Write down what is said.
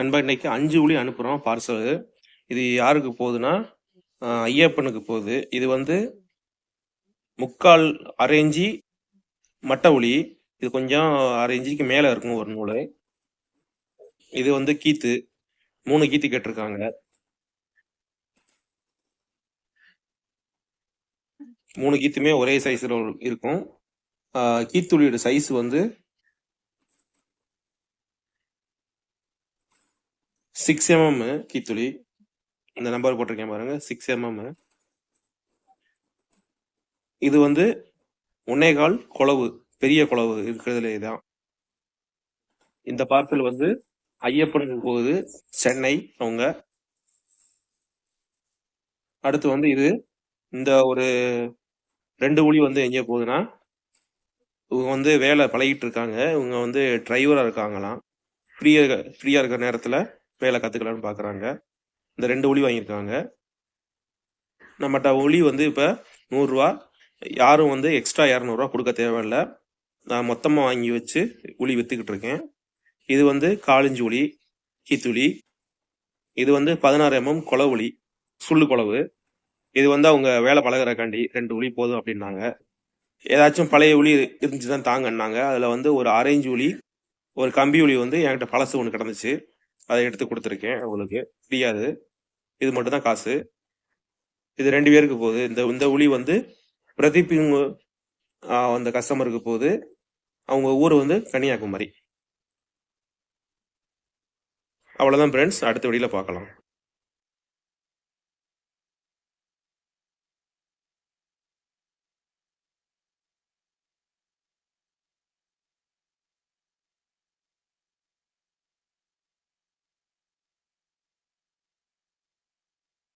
நண்பா இன்னைக்கு அஞ்சு உளி அனுப்புகிறோம் பார்சல். இது யாருக்கு போகுதுன்னா ஐயப்பனுக்கு போகுது. இது வந்து முக்கால் அரேஞ்சி மட்டை உளி இது கொஞ்சம் அரேஞ்சிக்கு மேலே இருக்கும் ஒரு நூல். இது வந்து கீத்து. மூணு கீத்து கேட்டிருக்காங்க. மூணு கீத்துமே ஒரே சைஸில் இருக்கும். கீத்துளியோட சைஸ் வந்து சிக்ஸ் எம்எம் கீத்துளி இந்த நம்பர் போட்டிருக்கேன் பாருங்க. சிக்ஸ் எம்எம் இது வந்து ஒன்னேகால் குளவு பெரிய குளவு இருக்கிறதுல இதான். இந்த பார்சல் வந்து ஐயப்பனுக்கு போகுது சென்னை அவங்க. அடுத்து வந்து இது இந்த ஒரு ரெண்டு ஒளி வந்து எங்கே போகுதுன்னா இவங்க வந்து வேலை பழகிட்டு இருக்காங்க. இவங்க வந்து டிரைவராக இருக்காங்களாம். ஃப்ரீயாக ஃப்ரீயாக இருக்கிற நேரத்தில் வேலை கற்றுக்கலான்னு பார்க்குறாங்க இந்த ரெண்டு உளி வாங்கியிருக்காங்க. நம்மகிட்ட ஒளி வந்து இப்போ நூறுரூவா யாரும் வந்து எக்ஸ்ட்ரா இரநூறுவா கொடுக்க தேவையில்ல. நான் மொத்தமாக வாங்கி வச்சு உளி விற்றுக்கிட்டு இருக்கேன். இது வந்து காளிஞ்சி உளி கீத்துளி. இது வந்து பதினாறு எம்எம் குளவுளி சுள்ளு குளவு இது வந்து அவங்க வேலை பழகுறக்காண்டி ரெண்டு உளி போதும் அப்படின்னாங்க. ஏதாச்சும் பழைய உளி இருந்துச்சு தான் தாங்கன்னாங்க. அதில் வந்து ஒரு ஆரஞ்சு உளி ஒரு கம்பி உளி வந்து என்கிட்ட பழசு ஒன்று கிடந்துச்சு. அதை எடுத்து கொடுத்துருக்கேன் அவங்களுக்கு ஃப்ரீயாது இது மட்டும் தான் காசு. இது ரெண்டு பேருக்கு போகுது. இந்த இந்த உளி வந்து பிரதீப் அந்த கஸ்டமருக்கு போகுது. அவங்க ஊர் வந்து கன்னியாகுமரி. அவ்வளோதான் ஃப்ரெண்ட்ஸ் அடுத்த வழியில் பார்க்கலாம்.